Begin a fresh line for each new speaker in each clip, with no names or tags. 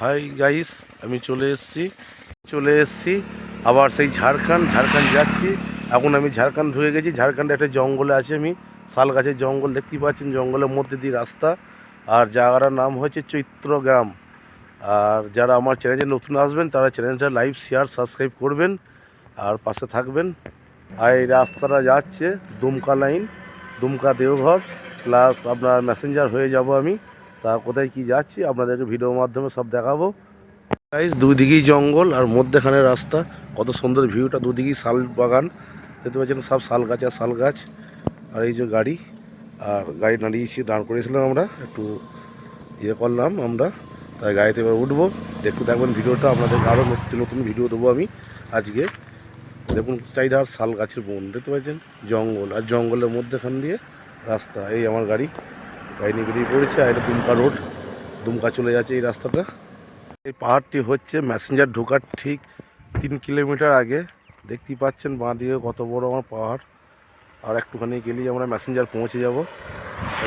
Hi guys আমি চলে এসেছি। চলে এসেছি আবার সেই ঝাড়খণ্ড ঝাড়খণ্ড যাচ্ছি। এখন আমি ঝাড়খণ্ড ঢুকে গেছি। ঝাড়খণ্ডে একটা জঙ্গলে আছি আমি। শাল গাছের জঙ্গল দেখতেই পাচ্ছেন, জঙ্গলের মধ্যে দিয়ে রাস্তা। আর জায়গাটার নাম হচ্ছে চৈত্রগ্রাম। আর যারা আমার চ্যানেলে নতুন আসবেন, তারা চ্যানেলটা লাইভ শেয়ার সাবস্ক্রাইব করবেন। আর পাশে থাকবেন। আর এই রাস্তাটা যাচ্ছে দুমকা লাইন দুমকা দেওঘর। প্লাস আপনার মেসেঞ্জার হয়ে যাব আমি। তা কোথায় কি যাচ্ছি, আপনাদেরকে ভিডিওর মাধ্যমে সব দেখাবো। গাইস দুদিকেই জঙ্গল আর মধ্যেখানে রাস্তা। কত সুন্দর ভিউটা দুদিকেই শাল বাগান। দেখতে পাচ্ছেন সব শাল গাছ আর শাল গাছ। আর এই যে গাড়ি, আর গাড়ি দাঁড়িয়েছি দাঁড় করেছিলাম আমরা, একটু ইয়ে করলাম আমরা। তাই গাড়িতে এবার উঠবো। দেখতে থাকবেন ভিডিওটা, আপনাদেরকে আরও নতুন নতুন ভিডিও দেবো আমি আজকে। দেখুন চাইডা আর শাল গাছের বন, দেখতে পাচ্ছেন? জঙ্গল, আর জঙ্গলের মধ্যেখান দিয়ে রাস্তা, এই আমার গাড়ি। গাড়ি বেরিয়ে পড়েছে, আর এটা দুমকা রোড। দুমকা চলে যাচ্ছে এই রাস্তাটা। এই পাহাড়টি হচ্ছে ম্যাসেঞ্জার ঢোকার ঠিক তিন কিলোমিটার আগে। দেখতেই পাচ্ছেন বাঁ দিকে কত বড় আমার পাহাড়। আর একটুখানি গেলেই আমরা ম্যাসেঞ্জার পৌঁছে যাব।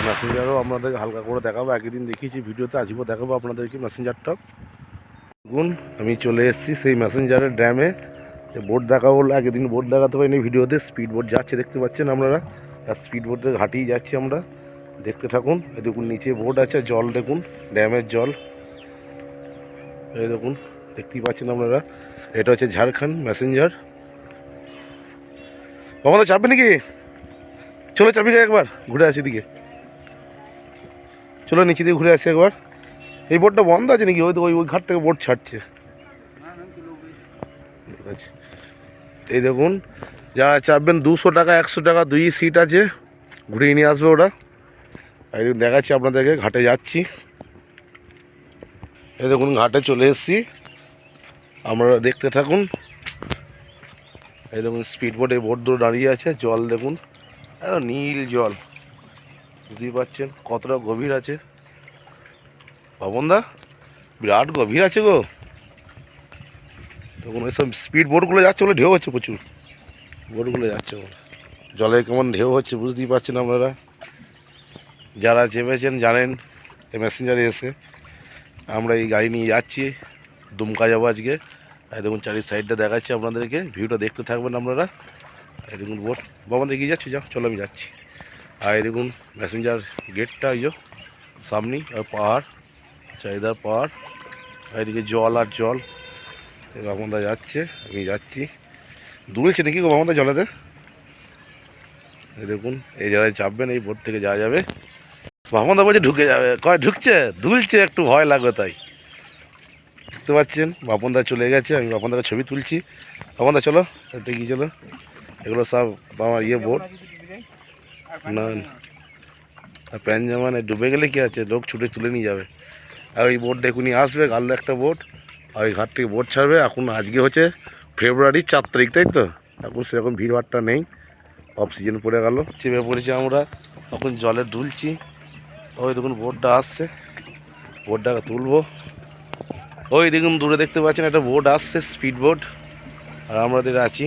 ম্যাসেঞ্জারও আপনাদেরকে হালকা করে দেখাবো। একদিন দেখিয়েছি ভিডিওতে আজকেও দেখাবো আপনাদেরকে ম্যাসেঞ্জারটা। গুণ আমি চলে এসেছি সেই ম্যাসেঞ্জারের ড্যামে। বোট দেখাবো বলে একদিন বোট দেখাতে পারিনি ভিডিওতে। স্পিড বোট যাচ্ছে, দেখতে পাচ্ছেন আপনারা। আর স্পিড বোটে ঘাটেই যাচ্ছি আমরা। দেখতে থাকুন। এই দেখুন, নিচে বোট আছে, জল দেখুন, ড্যামের জল। এই দেখুন, দেখতেই পাচ্ছেন আপনারা। এটা হচ্ছে ঝাড়খণ্ড ম্যাসেঞ্জার কখনো চাপবে নাকি? চলো, চাপি যাই একবার, ঘুরে আসি দিকে চলো, নিচে দিয়ে ঘুরে আসি একবার। এই বোটটা বন্ধ আছে নাকি? ওই ওই ওই ঘাট থেকে বোট ছাড়ছে। এই দেখুন যারা চাপবেন, দুশো টাকা, একশো টাকা, দুই সিট আছে। ঘুরিয়ে নিয়ে আসবে ওরা। এই দেখাচ্ছি আপনাদেরকে, ঘাটে যাচ্ছি। এই দেখুন, ঘাটে চলে এসেছি। আমরা দেখতে থাকুন। এই দেখুন স্পিড বোটে দূর দাঁড়িয়ে আছে, জল দেখুন। নীল জল। বুঝতেই পারছেন, কতটা গভীর আছে। দা, বিরাট গভীর আছে গো। দেখুন ওইসব স্পিড বোটগুলো যাচ্ছে বলে ঢেউ হচ্ছে প্রচুর। বোটগুলো যাচ্ছে বলে। জলে কেমন ঢেউ হচ্ছে, বুঝতেই পারছেন আপনারা। যারা চেপেছেন, জানেন, এই মেসেঞ্জারে এসে আমরা এই গাড়ি নিয়ে যাচ্ছি, দুমকা যাব আজকে। এই দেখুন, চারি সাইডটা দেখাচ্ছি আপনাদেরকে। ভিউটা দেখতে থাকবেন আপনারা। এই দেখুন, বোট। বাবা এগিয়ে যাচ্ছি? যাও, চলো, আমি যাচ্ছি। আর এই দেখুন মেসেঞ্জার গেটটা ওই সামনেই, আর পাহাড় চাহিদার পাহাড়। আর এদিকে জল আর জল। বামনদা যাচ্ছে, আমি যাচ্ছি। দুলছে নাকি গো বামনদা জলেতে? দেখুন, এই জায়গায় চাপবেন, এই বোট থেকে যাওয়া যাবে। বামনদা বলছে ঢুকে যাবে। কয় ঢুকছে দুলছে একটু ভয় লাগবে তাই। দেখতে পাচ্ছেন বাপনদা চলে গেছে আমি বাপন বাপনদাকে ছবি তুলছি। বাপনদা চলো এটা কি চলো। এগুলো সব আমার ইয়ে বোট না আর প্যান জামা নেই, ডুবে গেলে কি আছে? লোক ছুটে তুলে নিয়ে যাবে। আর ওই বোট দেখুনি আসবে গাল্লো একটা বোট আর ওই ঘাট থেকে বোট ছাড়বে। এখন আজকে হচ্ছে ফেব্রুয়ারি চার তারিখ তাই তো? এখন সেরকম ভিড়ভাড়টা নেই। অফ সিজন পড়ে গেল। চেপে পড়েছি আমরা। এখন জলে দুলছি। ওই দেখুন বোটটা আসছে। বোটটাকে তুলবো। ওই দেখুন, দূরে দেখতে পাচ্ছেন, একটা বোট আসছে, স্পিড বোট আর আমাদের আছি।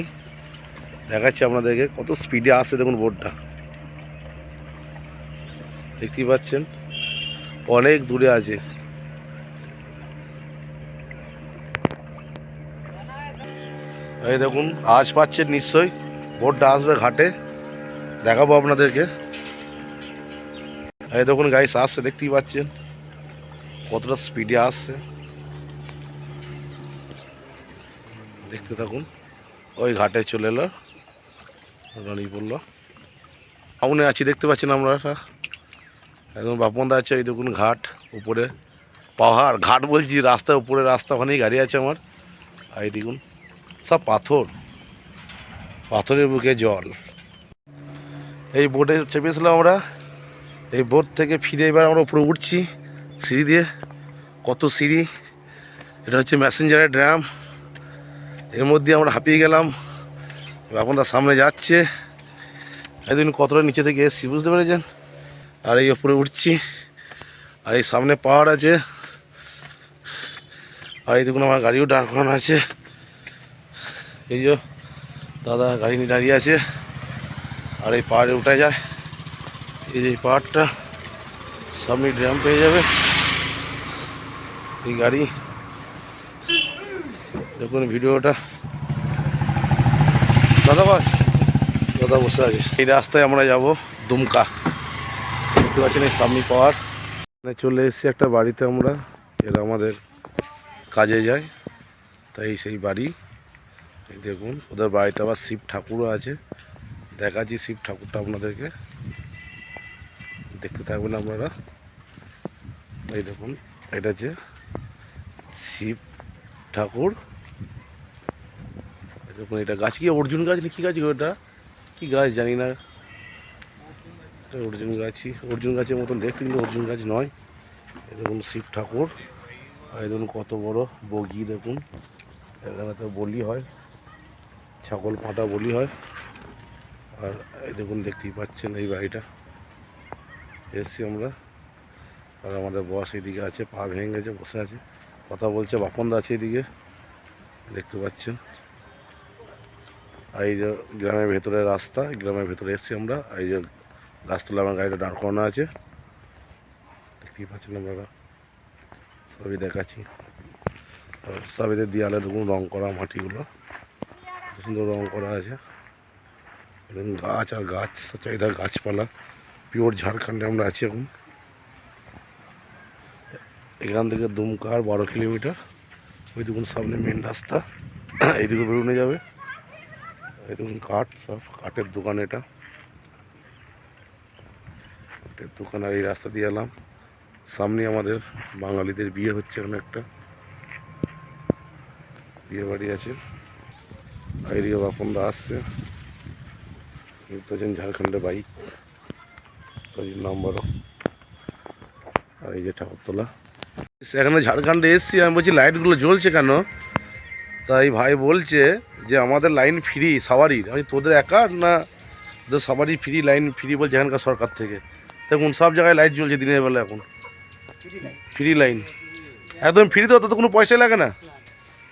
দেখাচ্ছি আপনাদেরকে কত স্পিডে আসছে দেখুন বোটটা দেখতেই পাচ্ছেন, অনেক দূরে আছে। এই দেখুন আজ পাচ্ছেন নিশ্চয়ই। বোটটা আসবে ঘাটে। দেখাবো আপনাদেরকে। এই দেখুন গাইস আসছে, দেখতেই পাচ্ছেন। কতটা স্পিডে আসছে। দেখতে থাকুন। ওই ঘাটে চলে এলো। দাঁড়িয়ে পড়ল। সামনে আছি, দেখতে পাচ্ছেন আপনারা একদম বাপনদা আছে, এই দেখুন ঘাট, উপরে পাহাড়, ঘাট বলছি, রাস্তা, উপরে রাস্তা, ওখানেই গাড়ি আছে আমার। আর এই দেখুন, সব পাথর। পাথরের বুকে জল। এই বোটে চেপেছিলাম আমরা। এই বোট থেকে ফিরে এবার আমরা উপরে উঠছি, সিঁড়ি দিয়ে। কত সিঁড়ি? এটা হচ্ছে ম্যাসেঞ্জারের ড্রাম এর মধ্যে আমরা হাঁপিয়ে গেলাম। আপনার সামনে যাচ্ছে। একদিন কতটা নিচে থেকে এসছি, বুঝতে পেরেছেন? আর এই উপরে উঠছি। আর এই সামনে পাহাড় আছে। আর এই দেখুন আমার গাড়িও দাঁড় করানো আছে। এই যে দাদা গাড়ি নিয়ে দাঁড়িয়ে আছে। আর এই পাহাড়ে উঠে যায়। এই পাহাড়টা, সামনে ড্রাম পেয়ে যাবে। এই গাড়ি। দেখুন ভিডিওটা। দাদা ভাই, দাদা বসে আছে। এই রাস্তায় আমরা যাব দুমকা। দেখতে পাচ্ছেন এই সামনি এখানে চলে এসেছি একটা বাড়িতে আমরা এরা আমাদের কাজে যায়। তাই সেই বাড়ি। দেখুন, ওদের বাড়িতে আবার শিব ঠাকুরও আছে। দেখাচ্ছি শিব ঠাকুরটা আপনাদেরকে। দেখতে থাকবেন আপনারা। এই দেখুন, এটা হচ্ছে শিব ঠাকুর। দেখুন, এটা গাছ কি, অর্জুন গাছ না কি গাছ এটা? কি গাছ জানি না। অর্জুন গাছই। অর্জুন গাছের মতন দেখতে কিন্তু অর্জুন গাছ নয়। দেখুন, শিব ঠাকুর। আর এই দেখুন, কত বড় বগি, দেখুন। এখানে তো বলি হয়। ছাগল পাটা বলি হয়। আর এই দেখুন, দেখতেই পাচ্ছেন এই বাড়িটা। এসছি আমরা। আর আমাদের বস এদিকে আছে, পা ভেঙে গেছে, বসে আছে। কথা বলছে, বাপনদা আছে এদিকে, দেখতে পাচ্ছেন। আর এই যে গ্রামের ভেতরে রাস্তা গ্রামের ভেতরে এসছি আমরা। এই যে গাছতলা আমার গাড়িটা দাঁড় করানো আছে। দেখতেই পাচ্ছেন আপনারা। সবই দেখাচ্ছি। সব এদের দেয়ালে দেখুন রং করা মাটিগুলো। সুন্দর রং করা আছে। গাছ আর গাছ চাহিদা গাছপালা। পিওর ঝাড়খণ্ডে আমরা আছি এখন। এখান থেকে দুমকার বারো কিলোমিটার। ওই দেখুন সামনে মেন রাস্তা। এইদিকে বেরোনো যাবে। এই দেখুন কাঠ, সব কাঠের দোকান এটা। কাঠের দোকান আর এই রাস্তা দিয়ে এলাম। সামনে আমাদের বাঙালিদের বিয়ে হচ্ছে এখানে একটা। বিয়ে বাড়ি আছে। আর এদিকে বাপনদা আসছে। ঝাড়খণ্ডে পাচ্ছেন বাইক নাম্বারও। আর এই যে ঠাকুরতলা এখানে ঝাড়খণ্ডে এসছি, আমি বলছি লাইটগুলো জ্বলছে কেন? তাই ভাই বলছে যে আমাদের লাইন ফ্রি সাওয়ারির আমি তোদের একা না তোদের সবারই ফ্রি, লাইন ফ্রি বলছে এখানকার সরকার থেকে। দেখুন, সব জায়গায় লাইট জ্বলছে দিনের বেলা এখন। Free line. একদম ফ্রি তো তো কোনো পয়সা লাগে না?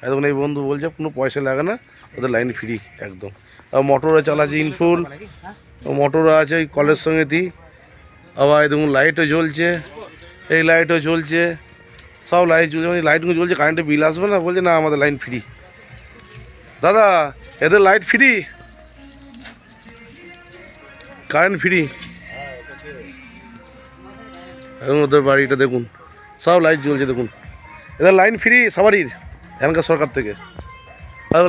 একদম এই বন্ধু বলছে, কোনো পয়সা লাগে না ওদের লাইন ফ্রি, একদম। আর মোটরও চালাচ্ছে ইনফুল মোটরও আছে, ওই কলের সঙ্গে দিই। আবার দেখুন লাইটও জ্বলছে। এই লাইটও জ্বলছে। সব লাইট জ্বলছে। লাইটগুলো জ্বলছে কারেন্টের বিল আসবে না? বলছে, না, আমাদের লাইন ফ্রি দাদা, এদের লাইট ফ্রি কারেন্ট ফ্রি এখন ওদের বাড়িটা দেখুন। সব লাইট জ্বলছে, দেখুন। এদের লাইন ফ্রি সবারই, এখানকার সরকার থেকে।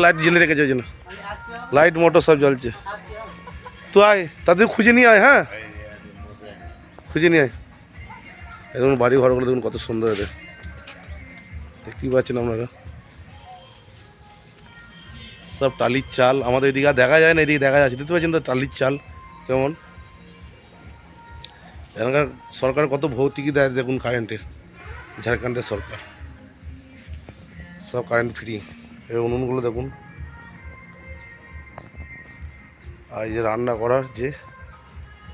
লাইট জ্বেলে রেখেছে ওই জন্য। লাইট মোটর সব জ্বলছে। তো আয়, তাদের খুঁজে নিয়ে আয় হ্যাঁ? খুঁজে নিয়ে এখন বাড়ি ঘরগুলো দেখুন কত সুন্দর এদের। দেখতেই পাচ্ছেন আপনারা। সব টালির চাল, আমাদের এদিকে আর দেখা যায় না, এদিকে দেখা যাচ্ছে। দেখতে পাচ্ছেন তো টালির চাল কেমন? এখানকার সরকার কত ভৌতিকই দেয় দেখুন কারেন্টের ঝাড়খণ্ডের সরকার। সব কারেন্ট ফ্রি এই উনুনগুলো দেখুন। আর এই যে রান্না করার যে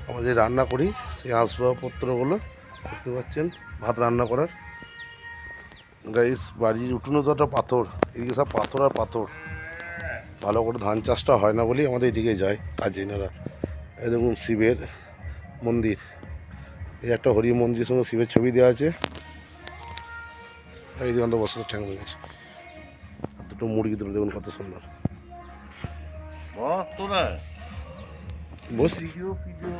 আমরা যে রান্না করি, সেই আসবাবপত্রগুলো দেখতে পাচ্ছেন, ভাত রান্না করার। গাইস বাড়ির উঠোনে তো একটা পাথর, এদিকে সব পাথর আর পাথর। ভালো করে ধান চাষটা হয় না বলেই আমাদের এদিকে যায় কাজে এনারা এই দেখুন শিবের মন্দির। এই একটা হরি মন্দিরের সঙ্গে শিবের ছবি দেওয়া আছে। এই দিকে তো বসে ঠ্যাং গেছে। দুটো মুরগি দুটো দেখুন কত সুন্দর।
তোরা
বসি
পিজো পিজো